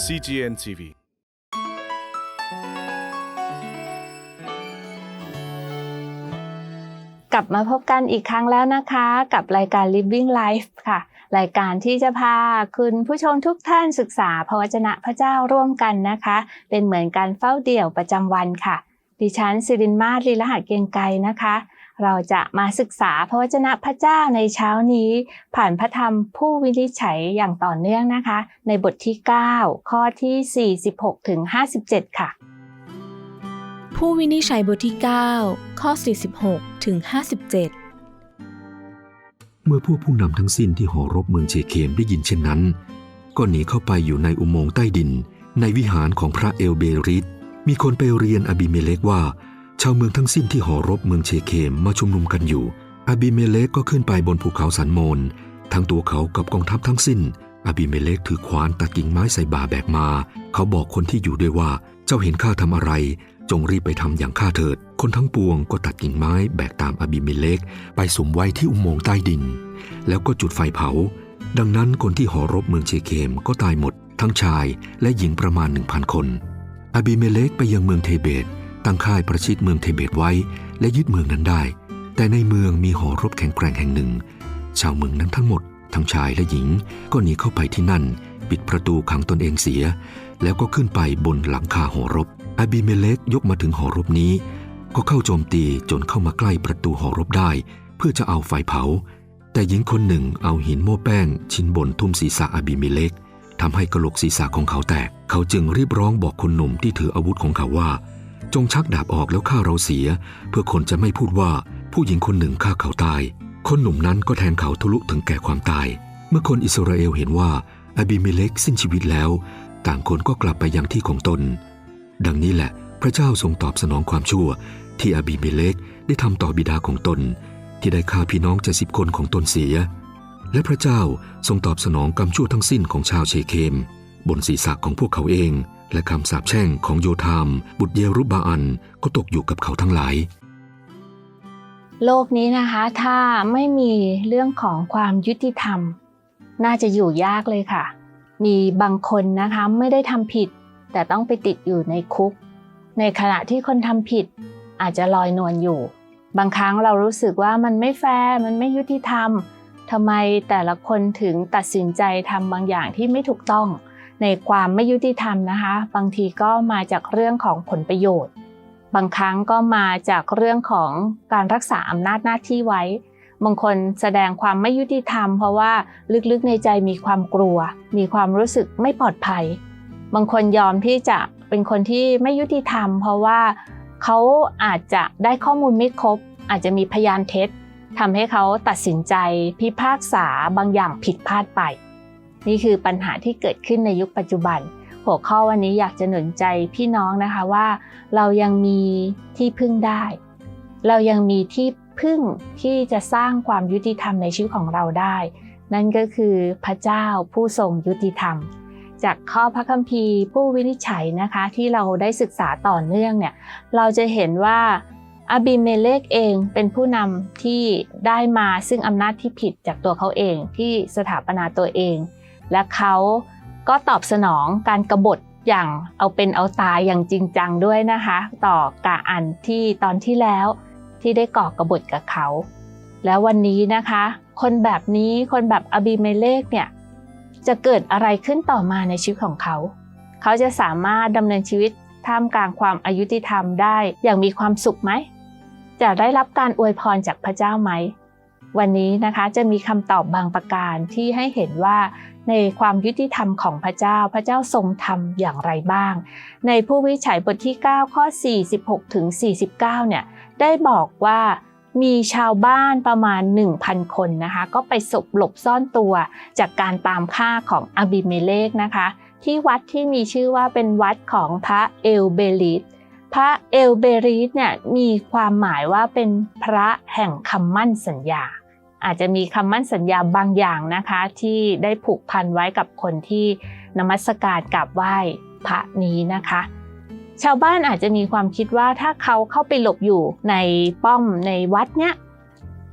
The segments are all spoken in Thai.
CGN TV กลับมาพบกันอีกครั้งแล้วนะคะ กับรายการ Living Life ค่ะ รายการที่จะพาคุณผู้ชมทุกท่านศึกษาพระวจนะพระเจ้าร่วมกันนะคะ เป็นเหมือนการเฝ้าเดี่ยวประจำวันค่ะ ดิฉันสิรินมาศลีละหัดเกียงไกรนะคะ เราจะมาศึกษาพระวจนะพระเจ้าในเช้านี้ ผ่านพระธรรมผู้วินิจฉัยอย่างต่อเนื่องนะคะ ในบทที่ 9 ข้อที่ 46ถึง57 ค่ะ ผู้วินิจฉัยบทที่ 9 ข้อ 46ถึง57 เมื่อพวกผู้นำทั้งสิ้นที่หอรบเมืองเชเคมได้ยินเช่นนั้น ก็หนีเข้าไปอยู่ในอุโมงค์ใต้ดิน ในวิหารของพระเอลเบริตมีคนไปเรียนอบิเมเลกว่า ชาวเมืองทั้งสิ้นที่หอรบเมืองเชเคมมาชุมนุมกันอยู่อบิเมเลกก็ขึ้นไปบนภูเขาสันโมน ทั้งตัวเขากับกองทัพทั้งสิ้นอบิเมเลกถือขวานตัดกิ่งไม้ใส่บ่าแบกมา เขาบอกคนที่อยู่ด้วยว่า เจ้าเห็นข้าทำอะไร จงรีบไปทำอย่างข้าเถิด คนทั้งปวงก็ตัดกิ่งไม้แบกตามอบิเมเลกไปสมไว้ที่อุโมงค์ใต้ดิน แล้วก็จุดไฟเผา ดังนั้นคนที่หอรบเมืองเชเคมก็ตายหมด ทั้งชายและหญิงประมาณหนึ่งพันคนอบิเมเลกไปยังเมืองเทเบต ตั้งค่ายประชิดเมืองเทเบตไว้ และยึดเมืองนั้นได้ แต่ในเมืองมีหอรบแข็งแกร่งแห่งหนึ่ง ชาวเมืองนั้นทั้งหมด ทั้งชายและหญิง ก็หนีเข้าไปที่นั่น ปิดประตูขังตนเองเสีย แล้วก็ขึ้นไปบนหลังคาหอรบอบิเมเลกยกมาถึงหอรบนี้ ก็เข้าโจมตีจนเข้ามาใกล้ประตูหอรบได้ เพื่อจะเอาไฟเผา แต่หญิงคนหนึ่งเอาหินโม่แป้ง ชิ้นบนทุ่มศีรษะอบิเมเลกทำให้กระโหลกศีรษะของเขาแตก เขาจึงรีบร้องบอกคนหนุ่มที่ถืออาวุธของเขาว่า จงชักดาบออกแล้วฆ่าเราเสีย เพื่อคนจะไม่พูดว่าผู้หญิงคนหนึ่งฆ่าเขาตาย คนหนุ่มนั้นก็แทงเขาทะลุถึงแก่ความตาย เมื่อคนอิสราเอลเห็นว่าอบิเมเลกสิ้นชีวิตแล้ว ต่างคนก็กลับไปยังที่ของตน ดังนี้แหละ พระเจ้าทรงตอบสนองความชั่ว ที่อบิเมเลกได้ทำต่อบิดาของตน ที่ได้ฆ่าพี่น้องเจ็ดสิบคนของตนเสีย และพระเจ้าทรงตอบสนองกรรมชั่วทั้งสิ้นของชาวเชเคม บนศีรษะของพวกเขาเอง และคำสาปแช่งของโยธาม บุตรเยรุบาอันก็ตกอยู่กับเขาทั้งหลาย โลกนี้นะคะถ้าไม่มีเรื่องของความยุติธรรม น่าจะอยู่ยากเลยค่ะ มีบางคนนะคะไม่ได้ทำผิด แต่ต้องไปติดอยู่ในคุก ในขณะที่คนทำผิดอาจจะลอยนวลอยู่ บางครั้งเรารู้สึกว่ามันไม่แฟร์มันไม่ยุติธรรมทำไมแต่ละคนถึงตัดสินใจทำบางอย่างที่ไม่ถูกต้อง ในความไม่ยุติธรรมนะคะ บางทีก็มาจากเรื่องของผลประโยชน์ บางครั้งก็มาจากเรื่องของการรักษาอำนาจหน้าที่ไว้ บางคนแสดงความไม่ยุติธรรม เพราะว่าลึกๆในใจมีความกลัว มีความรู้สึกไม่ปลอดภัย บางคนยอมที่จะเป็นคนที่ไม่ยุติธรรม เพราะว่าเขาอาจจะได้ข้อมูลไม่ครบ อาจจะมีพยานเท็จทำให้เขาตัดสินใจพิพากษาบางอย่างผิดพลาดไป นี่คือปัญหาที่เกิดขึ้นในยุคปัจจุบัน หัวข้อวันนี้อยากจะหนุนใจพี่น้องนะคะว่า เรายังมีที่พึ่งได้ เรายังมีที่พึ่งที่จะสร้างความยุติธรรมในชีวิตของเราได้ นั่นก็คือพระเจ้าผู้ทรงยุติธรรม จากข้อพระคัมภีร์ผู้วินิจฉัยนะคะที่เราได้ศึกษาต่อเนื่องเนี่ยเราจะเห็นว่าอาบิเมเลกเองเป็นผู้นำที่ได้มาซึ่งอำนาจที่ผิดจากตัวเขาเองที่สถาปนาตัวเอง และเขาก็ตอบสนองการกรบฏอย่างเอาเป็นเอาตายอย่างจริงจังด้วยนะคะ ต่อกาอันที่ตอนที่แล้วที่ได้ก่อกรบฏกับเขา แล้ววันนี้นะคะ คนแบบนี้คนแบบอบิเมเลกเนี่ยจะเกิดอะไรขึ้นต่อมาในชีวิตของเขา เขาจะสามารถดำเนินชีวิตท่ามกลางความอายุติธรรมได้อย่างมีความสุขไหม จะได้รับการอวยพรจากพระเจ้าไหม วันนี้นะคะจะมีคำตอบบางประการที่ให้เห็นว่าในความยุติธรรมของพระเจ้าพระเจ้าทรงทำอย่างไรบ้าง ในผู้วิจัยบทที่ 9 ข้อ 46ถึง49 เนี่ยได้บอกว่ามีชาวบ้านประมาณ 1,000 คนนะคะก็ไปสบหลบซ่อนตัวจากการตามฆ่าของอบิเมเลกนะคะ ที่วัดที่มีชื่อว่าเป็นวัดของพระเอลเบริตพระเอลเบริตเนี่ยมีความหมายว่าเป็นพระแห่งคำมั่นสัญญา อาจจะมีคำมั่นสัญญาบางอย่างนะคะ ที่ได้ผูกพันไว้กับคนที่นมัสการกราบไหว้พระนี้นะคะ ชาวบ้านอาจจะมีความคิดว่าถ้าเขาเข้าไปหลบอยู่ในป้อมในวัดเนี้ย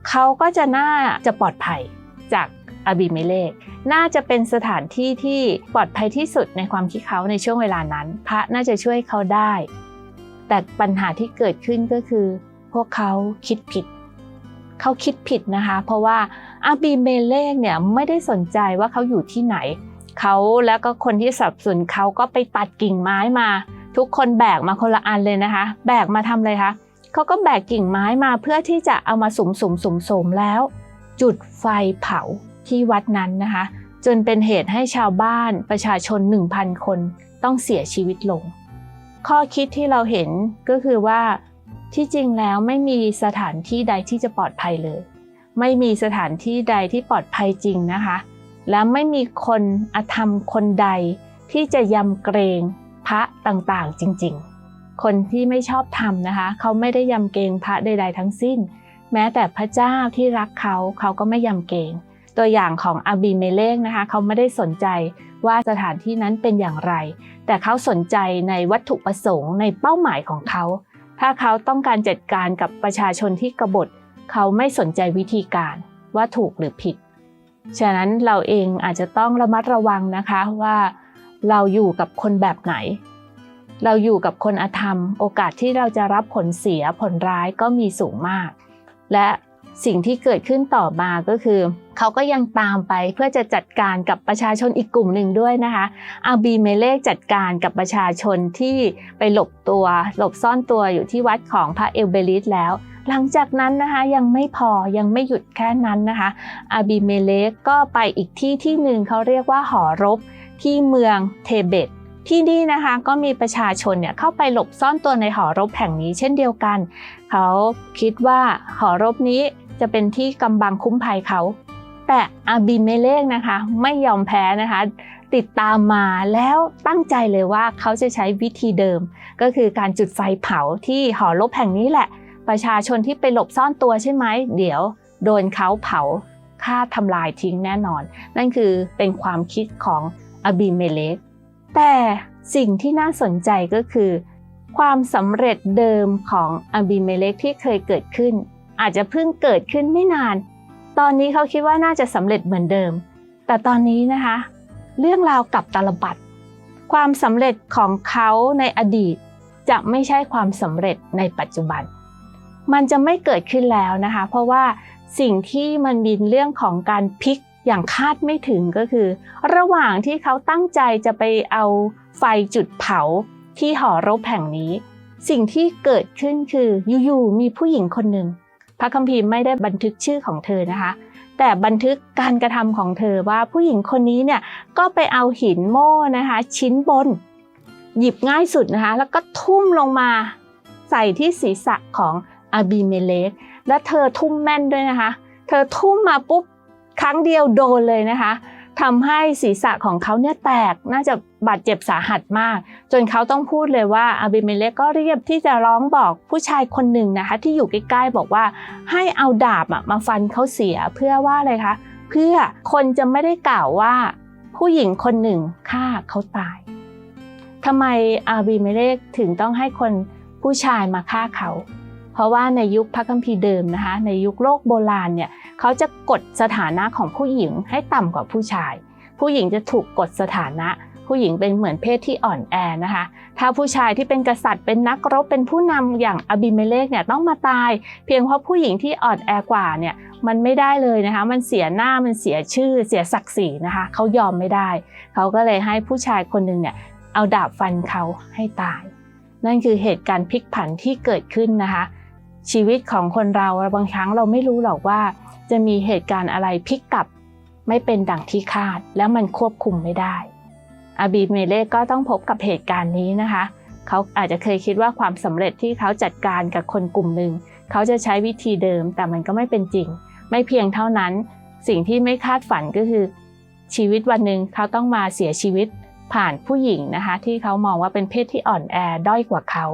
เขาก็จะน่าจะปลอดภัยจากอาบิเมเลกน่าจะเป็นสถานที่ที่ปลอดภัยที่สุดในความคิดเขาในช่วงเวลานั้น พระน่าจะช่วยเขาได้ แต่ปัญหาที่เกิดขึ้นก็คือ พวกเขาคิดผิด เขาคิดผิดนะคะ เพราะว่าอาบีเมเลกเนี่ยไม่ได้สนใจว่าเขาอยู่ที่ไหน เขาแล้วก็คนที่สับสนเขาก็ไปตัดกิ่งไม้มา ทุกคนแบกมาคนละอันเลยนะคะ แบกมาทำอะไรคะเขาก็แบกกิ่งไม้มาเพื่อที่จะเอามาสุมสุมสุมสุมแล้ว จุดไฟเผาที่วัดนั้นนะคะ จนเป็นเหตุให้ชาวบ้านประชาชน 1,000 คนต้องเสียชีวิตลง ข้อคิดที่เราเห็นก็คือว่า ที่จริงแล้วไม่มีสถานที่ใดที่จะปลอดภัยเลย ไม่มีสถานที่ใดที่ปลอดภัยจริงนะคะ และไม่มีคนอธรรมคนใดที่จะยำเกรงพระต่างๆจริงๆ คนที่ไม่ชอบธรรมนะคะ เขาไม่ได้ยำเกรงพระใด ๆ ทั้งสิ้น แม้แต่พระเจ้าที่รักเขาเขาก็ไม่ยำเกรงตัวอย่างของอาบีเมเลกนะคะเขาไม่ได้สนใจว่าสถานที่นั้นเป็นอย่างไร แต่เขาสนใจในวัตถุประสงค์ในเป้าหมายของเขา ถ้าเขาต้องการจัดการกับประชาชนที่กบฏ เขาไม่สนใจวิธีการว่าถูกหรือผิด ฉะนั้นเราเองอาจจะต้องระมัดระวังนะคะว่า เราอยู่กับคนแบบไหน เราอยู่กับคนอธรรม โอกาสที่เราจะรับผลเสียผลร้ายก็มีสูงมาก และ สิ่งที่เกิดขึ้นต่อมาก็คือเขาก็ยังตามไปเพื่อจะจัดการกับประชาชนอีกกลุ่มหนึ่งด้วยนะคะอาบีเมเลกจัดการกับประชาชนที่ไปหลบตัว หลบซ่อนตัวอยู่ที่วัดของพระเอลเบลิสแล้ว หลังจากนั้นนะคะยังไม่พอยังไม่หยุดแค่นั้นนะคะอาบีเมเลกก็ไปอีกที่ที่หนึ่งเขาเรียกว่าหอรบที่เมืองเทเบตที่นี่นะคะก็มีประชาชนเนี่ยเข้าไปหลบซ่อนตัวในหอรบแห่งนี้เช่นเดียวกัน เขาคิดว่าหอรบนี้ จะเป็นที่กำบังคุ้มภัยเขา แต่อาบิเมเลกนะคะ ไม่ยอมแพ้นะคะ ติดตามมาแล้วตั้งใจเลยว่าเขาจะใช้วิธีเดิม ก็คือการจุดไฟเผาที่หอรบแห่งนี้แหละ ประชาชนที่ไปหลบซ่อนตัวใช่ไหมเดี๋ยวโดนเขาเผาฆ่าทำลายทิ้งแน่นอน นั่นคือเป็นความคิดของอาบิเมเลกแต่สิ่งที่น่าสนใจก็คือ ความสำเร็จเดิมของอาบิเมเลกที่เคยเกิดขึ้น อาจจะเพิ่งเกิดขึ้นไม่นาน ตอนนี้เขาคิดว่าน่าจะสำเร็จเหมือนเดิม แต่ตอนนี้นะคะ เรื่องราวกับตาลบัดความสำเร็จของเขาในอดีต จะไม่ใช่ความสำเร็จในปัจจุบัน มันจะไม่เกิดขึ้นแล้วนะคะ เพราะว่าสิ่งที่มันมีเรื่องของการพลิกอย่างคาดไม่ถึงก็คือ ระหว่างที่เขาตั้งใจจะไปเอาไฟจุดเผาที่หอรบแห่งนี้ สิ่งที่เกิดขึ้นคืออยู่ๆมีผู้หญิงคนหนึ่ง พระคัมภีร์ไม่ได้บันทึกชื่อของเธอนะคะ แต่บันทึกการกระทำของเธอว่าผู้หญิงคนนี้เนี่ยก็ไปเอาหินโม่นะคะ ชิ้นบน หยิบง่ายสุดนะคะ แล้วก็ทุ่มลงมาใส่ที่ศีรษะของอาบีเมเลกและเธอทุ่มแม่นด้วยนะคะ เธอทุ่มมาปุ๊บครั้งเดียวโดนเลยนะคะ ทำให้ศีรษะของเขาเนี่ยแตกน่าจะบาดเจ็บสาหัสมาก จนเขาต้องพูดเลยว่าอาบิเมเลกก็เรียบที่จะร้องบอกผู้ชายคนหนึ่งนะคะ ที่อยู่ใกล้ๆบอกว่าให้เอาดาบอะมาฟันเขาเสียเพื่อว่าอะไรคะเพื่อคนจะไม่ได้กล่าวว่า ผู้หญิงคนหนึ่งฆ่าเขาตายทำไมอาบิเมเลกถึงต้องให้คนผู้ชายมาฆ่าเขา เพราะว่าในยุคพระคัมภีร์เดิมนะคะ ในยุคโลกโบราณเนี่ยเขาจะกดสถานะของผู้หญิงให้ต่ำกว่าผู้ชาย ผู้หญิงจะถูกกดสถานะ ผู้หญิงเป็นเหมือนเพศที่อ่อนแอนะคะ ถ้าผู้ชายที่เป็นกษัตริย์เป็นนักรบเป็นผู้นำอย่างอบิเมเลกเนี่ยต้องมาตาย เพียงเพราะผู้หญิงที่อ่อนแอกว่าเนี่ยมันไม่ได้เลยนะคะ มันเสียหน้า มันเสียชื่อ เสียศักดิ์ศรีนะคะ เขายอมไม่ได้ เขาก็เลยให้ผู้ชายคนหนึ่งเนี่ยเอาดาบฟันเขาให้ตาย นั่นคือเหตุการณ์พลิกผันที่เกิดขึ้นนะคะ ชีวิตของคนเราบางครั้งเราไม่รู้หรอกว่า จะมีเหตุการณ์อะไรพลิกกลับ ไม่เป็นดังที่คาด แล้วมันควบคุมไม่ได้อาบีเมเลกก็ต้องพบกับเหตุการณ์นี้นะคะ เขาอาจจะเคยคิดว่าความสำเร็จที่เขาจัดการกับคนกลุ่มหนึ่ง เขาจะใช้วิธีเดิมแต่มันก็ไม่เป็นจริง ไม่เพียงเท่านั้น สิ่งที่ไม่คาดฝันก็คือ ชีวิตวันหนึ่งเขาต้องมาเสียชีวิตผ่านผู้หญิงนะคะ ที่เขามองว่าเป็นเพศที่อ่อนแอด้อยกว่าเขา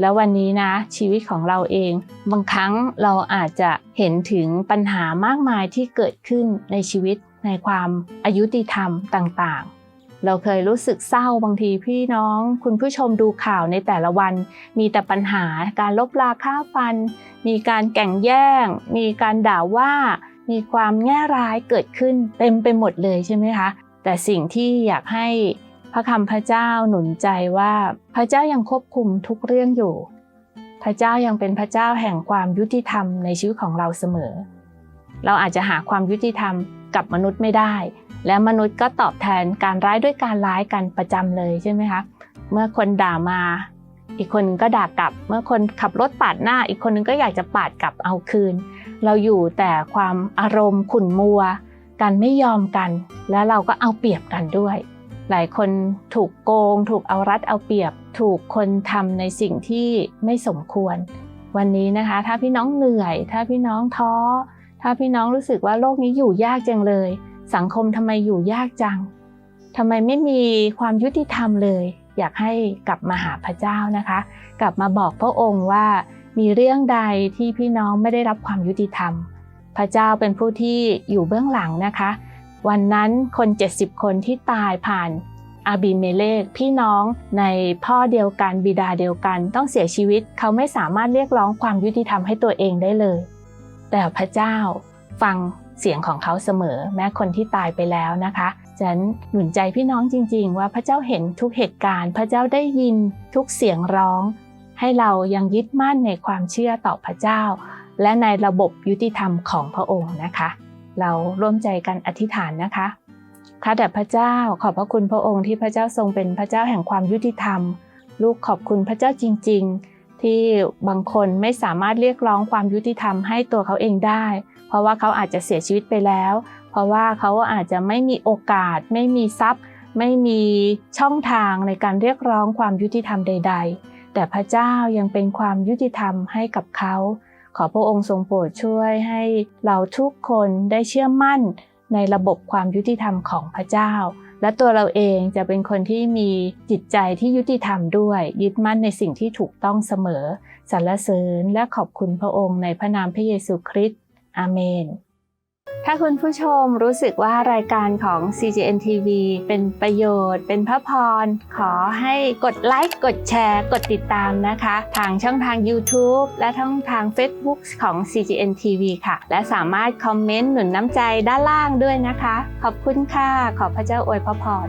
แล้ววันนี้นะชีวิตของเราเอง บางครั้งเราอาจจะเห็นถึงปัญหามากมายที่เกิดขึ้นในชีวิตในความอายุติธรรมต่างๆ เราเคยรู้สึกเศร้าบางทีพี่น้อง คุณผู้ชมดูข่าวในแต่ละวัน มีแต่ปัญหาการลบราค่าฟัน มีการแก่งแย่ง มีการด่าว่า มีความแง่ร้ายเกิดขึ้นเต็มไปหมดเลยใช่ไหมคะ แต่สิ่งที่อยากให้ พระคำพระเจ้าหนุนใจว่าพระเจ้ายังควบคุมทุกเรื่องอยู่ พระเจ้ายังเป็นพระเจ้าแห่งความยุติธรรมในชีวิตของเราเสมอ เราอาจจะหาความยุติธรรมกับมนุษย์ไม่ได้ และมนุษย์ก็ตอบแทนการร้ายด้วยการร้ายกันประจำเลยใช่ไหมคะเมื่อคนด่ามา อีกคนนึงก็ด่ากลับ เมื่อคนขับรถปาดหน้า อีกคนนึงก็อยากจะปาดกลับเอาคืน เราอยู่แต่ความอารมณ์ขุ่นมัวการไม่ยอมกัน แล้วเราก็เอาเปรียบกันด้วย หลายคนถูกโกง ถูกเอารัดเอาเปรียบ ถูกคนทำในสิ่งที่ไม่สมควร วันนี้นะคะ ถ้าพี่น้องเหนื่อย ถ้าพี่น้องท้อ ถ้าพี่น้องรู้สึกว่าโลกนี้อยู่ยากจังเลย สังคมทำไมอยู่ยากจังทำไมไม่มีความยุติธรรมเลย อยากให้กลับมาหาพระเจ้านะคะ กลับมาบอกพระองค์ว่ามีเรื่องใดที่พี่น้องไม่ได้รับความยุติธรรม พระเจ้าเป็นผู้ที่อยู่เบื้องหลังนะคะ วันนั้นคน 70 คนที่ตายผ่านอาบิเมเลกพี่น้องในพ่อเดียวกันบิดาเดียวกัน ต้องเสียชีวิตเขาไม่สามารถเรียกร้องความยุติธรรมให้ตัวเองได้เลย แต่พระเจ้าฟังเสียงของเขาเสมอ แม้คนที่ตายไปแล้วนะคะฉันหนุนใจพี่น้องจริง ๆ ว่าพระเจ้าเห็นทุกเหตุการณ์ พระเจ้าได้ยินทุกเสียงร้อง ให้เรายังยึดมั่นในความเชื่อต่อพระเจ้า และในระบบยุติธรรมของพระองค์นะคะ เราร่วมใจกันอธิษฐานนะคะข้าแต่พระเจ้าขอบพระคุณพระองค์ที่พระเจ้าทรงเป็นพระเจ้าแห่งความยุติธรรม ลูกขอบคุณพระเจ้าจริง ๆ ที่บางคนไม่สามารถเรียกร้องความยุติธรรมให้ตัวเขาเองได้ เพราะว่าเขาอาจจะเสียชีวิตไปแล้ว เพราะว่าเขาอาจจะไม่มีโอกาส ไม่มีทรัพย์ ไม่มีช่องทางในการเรียกร้องความยุติธรรมใด ๆ แต่พระเจ้ายังเป็นความยุติธรรมให้กับเขา ขอพระองค์ทรงโปรดช่วยให้เราทุกคนได้เชื่อมั่นในระบบความยุติธรรมของพระเจ้า และตัวเราเองจะเป็นคนที่มีจิตใจที่ยุติธรรมด้วย ยึดมั่นในสิ่งที่ถูกต้องเสมอสรรเสริญและขอบคุณพระองค์ในพระนามพระเยซูคริสต์อาเมน ถ้าคุณผู้ชมรู้สึกว่ารายการของ CGN TV เป็นประโยชน์ เป็นพระพร ขอให้กดไลค์ กดแชร์ กดติดตามนะคะ ทางช่องทาง YouTube และช่องทาง Facebook ของ CGN TV ค่ะ และสามารถคอมเมนต์หนุนน้ำใจด้านล่างด้วยนะคะ ขอบคุณค่ะ ขอพระเจ้าอวยพระพร